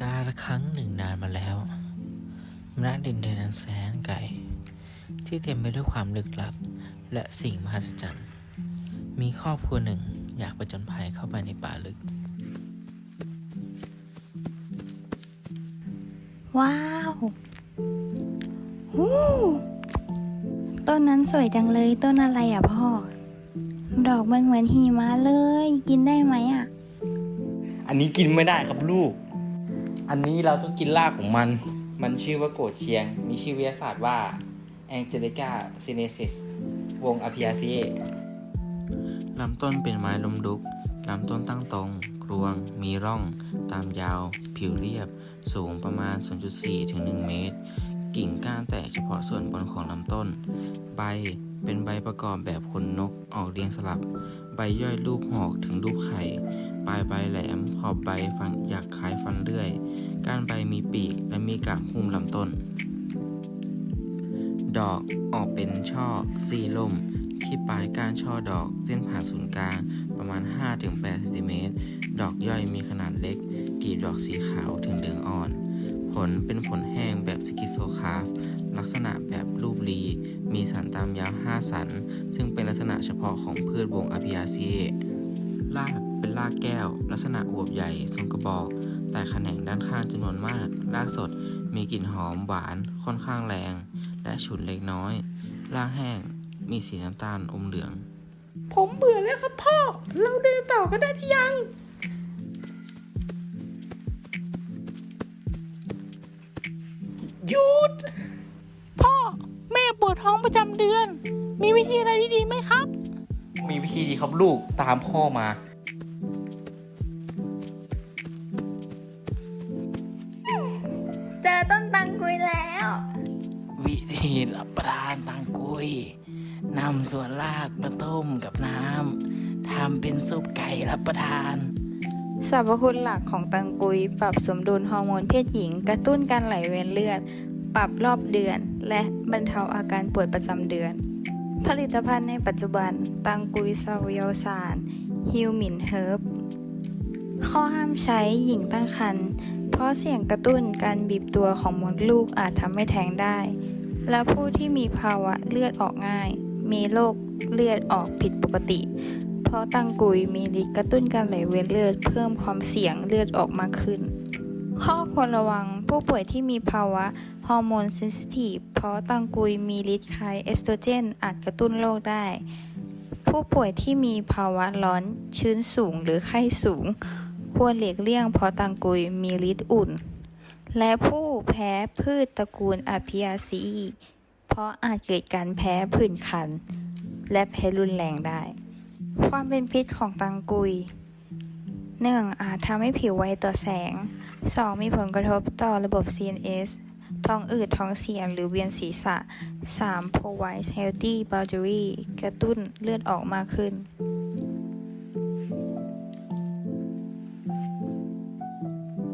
กาละครั้งหนึ่งนานมาแล้วณดินแดนอันแสนไกลที่เต็มไปด้วยความลึกลับ และสิ่งมหัศจรรย์ มีครอบครัวหนึ่งอยากประจนภัยเข้าไปในป่าลึก ว้าวหูต้นนั้นสวยจังเลยต้นอะไรอะพ่อ ดอกมันเหมือนหิมะเลย กินได้ไหมอะ อันนี้กินไม่ได้ครับลูก อันนี้เราต้องกินรากของมัน มันชื่อว่าโกดเชียง มีชื่อวิทยาศาสตร์ว่า Angelica sinensis วง Apiaceae ลำต้นเป็นไม้ลมลุก ลำต้นตั้งตรง กรวง มีร่อง ตามยาว ผิวเรียบ สูงประมาณ 0.4 ถึง 1 เมตร กิ่งก้านแตกเฉพาะส่วนบนของลำต้น ใบ เป็นใบประกอบแบบขนนก ออกเรียงสลับ ใบย่อยรูปหอกถึงรูปไข่ ปลายใบแหลม ขอบใบฟันอยากคล้ายฟันเลื่อย ก้านใบมีปีกและมีกาบหุ้มลำต้น ดอกออกเป็นช่อสี่ล่ม ที่ปลายก้านช่อดอกเส้นผ่านศูนย์กลางประมาณ 5-8เซนติเมตร ดอกย่อยมีขนาดเล็กกลีบดอกสีขาวถึงเหลืองอ่อน ผลเป็นผลแห้งแบบสกิโซคาฟ ลักษณะแบบรูปรี มีสันตามยาว 5 สัน ซึ่งเป็นลักษณะเฉพาะของพืชวงอ p ิอาเซียราก เป็นรากแก้ว ลักษณะอวบใหญ่ทรงกระบอก แต่แขนงด้านข้างจำนวนมาก รากสดมีกลิ่นหอมหวานค่อนข้างแรง และฉุนเล็กน้อย รากแห้งมีสีน้ำตาลอมเหลือง ผมเบื่อแล้วครับพ่อ เราเดินต่อกันได้ที่ยังหยุด พ่อ แม่ปวดท้องประจำเดือน มีวิธีอะไรดีๆไหมครับ มีวิธีดีครับลูกตามพ่อมา ต้นตังกุยแล้ว วิธีรับประทานตังกุยนำส่วนรากมาต้มกับน้ำทำเป็นซุปไก่รับประทานสรรพคุณหลักของตังกุย ปรับสมดุลฮอร์โมนเพศหญิง กระตุ้นการไหลเวียนเลือด ปรับรอบเดือน และบรรเทาอาการปวดประจำเดือน ผลิตภัณฑ์ในปัจจุบัน ตังกุยซาวิโอซานฮิวมินเฮิร์บข้อห้ามใช้หญิงตั้งครรภ์เพ ราะเสี่ยงกระตุ้นการบีบตัวของมดลูกอาจทำให้แท้งได้ และผู้ที่มีภาวะเลือดออกง่าย มีโรคเลือดออกผิดปกติ เพราะตังกุยมีฤทธิ์กระตุ้นการไหลเวียนเลือดเพิ่มความเสี่ยงเลือดออกมากขึ้น ข้อควรระวังผู้ป่วยที่มีภาวะฮอร์โมนเซนซิทีฟเพราะตังกุยมีฤทธิ์คล้ายเอสโตรเจนอาจกระตุ้นโรคได้ ผู้ป่วยที่มีภาวะร้อนชื้นสูงหรือไข้สูง ควรหลีกเลี่ยงเพราะตังกุยมีฤทธิ์อุ่น และผู้แพ้พืชตระกูลอาพิอาซีเพราะอาจเกิดการแพ้ผื่นคัน และแพ้รุนแรงได้ ความเป็นพิษของตังกุย 1. อาจทำให้ผิวไวต่อแสง 2. มีผลกระทบต่อระบบ CNS ท้องอืดท้องเสียหรือเวียนศีรษะ 3. provide healthy boundary กระตุ้นเลือดออกมากขึ้น